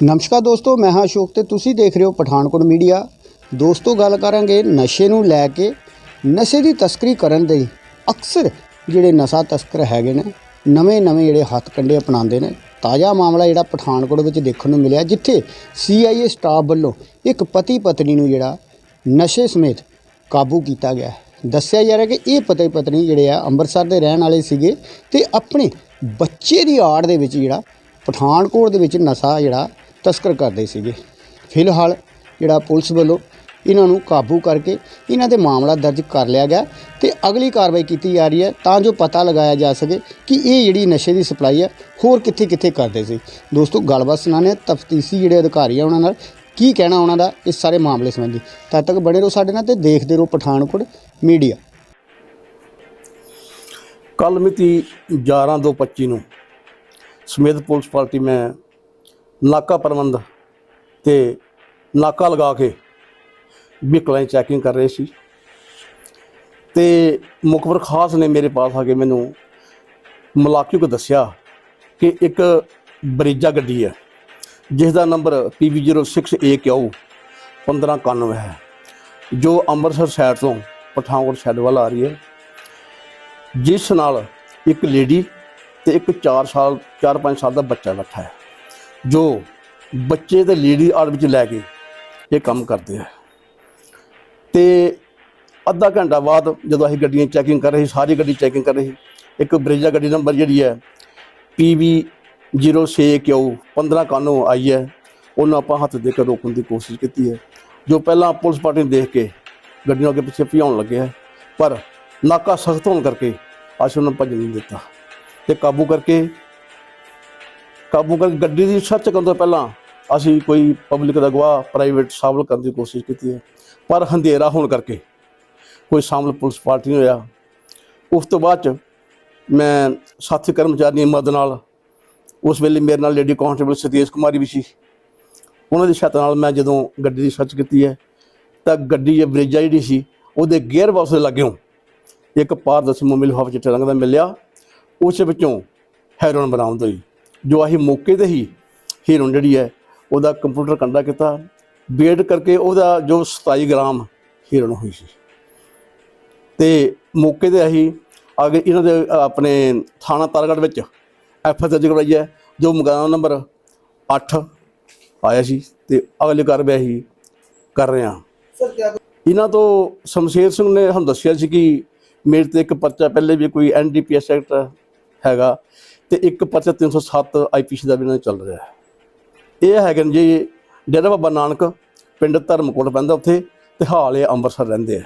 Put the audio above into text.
ਨਮਸਕਾਰ ਦੋਸਤੋ, ਮੈਂ ਹਾਂ ਅਸ਼ੋਕ ਤੇ ਤੁਸੀਂ ਦੇਖ ਰਹੇ ਹੋ ਪਠਾਨਕੋਟ ਮੀਡੀਆ। ਦੋਸਤੋ, ਗੱਲ ਕਰਾਂਗੇ ਨਸ਼ੇ ਨੂੰ ਲੈ ਕੇ। ਨਸ਼ੇ ਦੀ ਤਸਕਰੀ ਕਰਨ ਦੇ ਅਕਸਰ ਜਿਹੜੇ ਨਸ਼ਾ ਤਸਕਰ ਹੈਗੇ ਨੇ, ਨਵੇਂ ਨਵੇਂ ਜਿਹੜੇ ਹੱਥ ਕੰਡੇ ਅਪਣਾਉਂਦੇ ਨੇ, ਤਾਜ਼ਾ ਮਾਮਲਾ ਜਿਹੜਾ ਪਠਾਨਕੋਟ ਵਿੱਚ ਦੇਖਣ ਨੂੰ ਮਿਲਿਆ, ਜਿੱਥੇ ਸੀਆਈਏ ਸਟਾਫ ਵੱਲੋਂ ਇੱਕ ਪਤੀ ਪਤਨੀ ਨੂੰ ਜਿਹੜਾ ਨਸ਼ੇ ਸਮੇਤ ਕਾਬੂ ਕੀਤਾ ਗਿਆ ਦੱਸਿਆ ਜਾ ਰਿਹਾ ਕਿ ਇਹ ਪਤੀ ਪਤਨੀ ਜਿਹੜੇ ਆ ਅੰਮ੍ਰਿਤਸਰ ਦੇ ਰਹਿਣ ਵਾਲੇ ਸੀਗੇ ਤੇ ਆਪਣੇ ਬੱਚੇ ਦੀ ਆੜ ਦੇ ਵਿੱਚ ਜਿਹੜਾ ਪਠਾਨਕੋਟ ਦੇ ਵਿੱਚ ਨਸ਼ਾ ਜਿਹੜਾ ਤਸਕਰ ਕਰਦੇ ਸੀਗੇ। ਫਿਲਹਾਲ ਜਿਹੜਾ ਪੁਲਿਸ ਵੱਲੋਂ ਇਹਨਾਂ ਨੂੰ ਕਾਬੂ ਕਰਕੇ ਇਹਨਾਂ 'ਤੇ ਮਾਮਲਾ ਦਰਜ ਕਰ ਲਿਆ ਗਿਆ ਤੇ ਅਗਲੀ ਕਾਰਵਾਈ ਕੀਤੀ ਜਾ ਰਹੀ ਹੈ ਤਾਂ ਜੋ ਪਤਾ ਲਗਾਇਆ ਜਾ ਸਕੇ ਕਿ ਇਹ ਜਿਹੜੀ ਨਸ਼ੇ ਦੀ ਸਪਲਾਈ ਹੈ, ਹੋਰ ਕਿੱਥੇ ਕਿੱਥੇ ਕਰਦੇ ਸੀ। ਦੋਸਤੋ, ਗੱਲਬਾਤ ਸੁਣਾਣੇ ਤਫਤੀਸ਼ੀ ਜਿਹੜੇ ਅਧਿਕਾਰੀ ਆ ਉਹਨਾਂ ਨਾਲ, ਕੀ ਕਹਿਣਾ ਉਹਨਾਂ ਦਾ ਇਸ ਸਾਰੇ ਮਾਮਲੇ ਸੰਬੰਧੀ। ਤਦ ਤੱਕ ਬਣੇ ਰਹੋ ਸਾਡੇ ਨਾਲ ਤੇ ਦੇਖਦੇ ਰਹੋ ਪਠਾਨਕੋਟ ਮੀਡੀਆ। ਕੱਲ ਮਿਤੀ 11/2/25 ਨੂੰ ਸਮੇਤ ਪੁਲਿਸ ਪਾਰਟੀ ਮੈਂ ਨਾਕਾ ਪ੍ਰਬੰਧ ਤੇ ਨਾਕਾ ਲਗਾ ਕੇ ਵਹੀਕਲਾਂ ਦੀ ਚੈਕਿੰਗ ਕਰ ਰਹੇ ਸੀ। ਤੇ ਮੁਖਬਰ ਖਾਸ ਨੇ ਮੇਰੇ ਪਾਸ ਆ ਕੇ ਮੈਨੂੰ ਮਲਾਕਿਓ ਕੋ ਦੱਸਿਆ ਕਿ ਇੱਕ ਬਰੀਜਾ ਗੱਡੀ ਹੈ ਜਿਸ ਦਾ ਨੰਬਰ PB06AQ 1591 ਹੈ, ਜੋ ਅੰਮ੍ਰਿਤਸਰ ਸਾਈਡ ਤੋਂ ਪਠਾਨਕੋਟ ਸਾਈਡ ਵੱਲ ਆ ਰਹੀ ਹੈ। ਜਿਸ ਨਾਲ ਇੱਕ ਲੇਡੀ ਤੇ ਇੱਕ 4 ਸਾਲ 4-5 ਸਾਲ ਦਾ ਬੱਚਾ ਬੈਠਾ ਹੈ। ਜੋ ਬੱਚੇ ਤੇ ਲੇਡੀ ਆੜ ਵਿੱਚ ਲੈ ਕੇ ਇਹ ਕੰਮ ਕਰਦੇ ਆ। ਤੇ ਅੱਧਾ ਘੰਟਾ ਬਾਅਦ ਜਦੋਂ ਅਸੀਂ ਗੱਡੀਆਂ ਚੈਕਿੰਗ ਕਰ ਰਹੇ ਸੀ, ਸਾਰੀ ਗੱਡੀ ਚੈਕਿੰਗ ਕਰ ਰਹੇ ਸੀ, ਇੱਕ ਬਰੇਜਾ ਗੱਡੀ ਨੰਬਰ ਜਿਹੜੀ ਹੈ PB 06Q 1591 ਆਈ ਹੈ, ਉਹਨੂੰ ਆਪਾਂ ਹੱਥ ਦੇ ਕੇ ਰੋਕਣ ਦੀ ਕੋਸ਼ਿਸ਼ ਕੀਤੀ ਹੈ। ਜੋ ਪਹਿਲਾਂ ਪੁਲਿਸ ਪਾਰਟੀ ਨੇ ਦੇਖ ਕੇ ਗੱਡੀ ਅੱਗੇ ਪਿੱਛੇ ਭਜਾਉਣ ਲੱਗੇ ਹੈ ਪਰ ਨਾਕਾ ਸਖਤ ਹੋਣ ਕਰਕੇ ਅਸੀਂ ਉਹਨਾਂ ਨੂੰ ਭੱਜਣ ਨਹੀਂ ਦਿੱਤਾ। ਤੇ ਕਾਬੂ ਕਰਕੇ ਕਾਬੂ ਕਰਕੇ ਗੱਡੀ ਦੀ ਸਰਚ ਕਰਨ ਤੋਂ ਪਹਿਲਾਂ ਅਸੀਂ ਕੋਈ ਪਬਲਿਕ ਦਾ ਗਵਾਹ ਪ੍ਰਾਈਵੇਟ ਸ਼ਾਮਲ ਕਰਨ ਦੀ ਕੋਸ਼ਿਸ਼ ਕੀਤੀ ਹੈ। ਪਰ ਹਨੇਰਾ ਹੋਣ ਕਰਕੇ ਕੋਈ ਸ਼ਾਮਲ ਪੁਲਿਸ ਪਾਰਟੀ ਨਹੀਂ ਹੋਇਆ। ਉਸ ਤੋਂ ਬਾਅਦ ਚ ਮੈਂ ਸਾਥੀ ਕਰਮਚਾਰੀਆਂ ਦੀ ਮਦਦ ਨਾਲ ਉਸ ਵੇਲੇ ਮੇਰੇ ਨਾਲ ਲੇਡੀ ਕਾਂਸਟੇਬਲ ਸਤੀਸ਼ ਕੁਮਾਰੀ ਵੀ ਸੀ। ਉਹਨਾਂ ਦੀ ਛੱਤ ਨਾਲ ਮੈਂ ਜਦੋਂ ਗੱਡੀ ਦੀ ਸਰਚ ਕੀਤੀ ਹੈ, ਤਾਂ ਗੱਡੀ ਜੇ ਬ੍ਰੇਜਾ ਜਿਹੜੀ ਸੀ, ਉਹਦੇ ਗੇਅਰ ਬਾਕਸ ਦੇ ਲੱਗਿਓ ਇੱਕ ਪਾਰਦਰਸ਼ੀ ਮੋਮੀ ਲਿਫਾਫੇ ਚਿੱਟੇ ਰੰਗ ਦਾ ਮਿਲਿਆ। ਉਸ ਵਿੱਚੋਂ ਹੈਰੋਨ ਬਰਾਮਦ ਹੋਈ। ਜੋ ਅਸੀਂ ਮੌਕੇ ਤੇ ਹੀ ਹੀਰੋਨ ਜਿਹੜੀ ਹੈ ਉਹਦਾ ਕੰਪਿਊਟਰ ਕੰਡਾ ਕੀਤਾ। ਬੀਐਡ ਕਰਕੇ ਉਹਦਾ ਜੋ 27 ਗ੍ਰਾਮ ਹੀਰੋਨ ਹੋਈ ਸੀ। ਤੇ ਮੌਕੇ ਤੇ ਅਸੀਂ ਅੱਗੇ ਇਹਨਾਂ ਦੇ ਆਪਣੇ ਥਾਣਾ ਤਾਰਗੜ ਵਿੱਚ ਐਫ ਐਸ ਦਰਜ ਕਰਵਾਈ ਹੈ ਜੋ ਮੁਕੱਦਮਾ ਨੰਬਰ 8 ਆਇਆ ਸੀ ਤੇ ਅਗਲੀ ਕਾਰਵਾਈ ਅਸੀਂ ਕਰ ਰਹੇ ਹਾਂ। ਇਹਨਾਂ ਤੋਂ ਸ਼ਮਸ਼ੇਰ ਸਿੰਘ ਨੇ ਸਾਨੂੰ ਦੱਸਿਆ ਸੀ ਕਿ ਮੇਰੇ ਤੇ ਇੱਕ ਪਰਚਾ ਪਹਿਲੇ ਵੀ ਕੋਈ ਐਨਡੀਪੀਐਸ ਐਕਟ ਹੈਗਾ। ਤੇ ਇੱਕ ਪਰਚਾ 307 ਆਈਪੀਸੀ ਦਾ ਵੀ ਇਹਨਾਂ ਦਾ ਚੱਲ ਰਿਹਾ ਹੈ। ਇਹ ਹੈਗੇ ਨੇ ਜੀ ਡੇਰਾ ਬਾਬਾ ਨਾਨਕ, ਪਿੰਡ ਧਰਮਕੋਟ ਪੈਂਦਾ ਉੱਥੇ ਤੇ ਹਾਲ ਇਹ ਅੰਮ੍ਰਿਤਸਰ ਰਹਿੰਦੇ ਆ।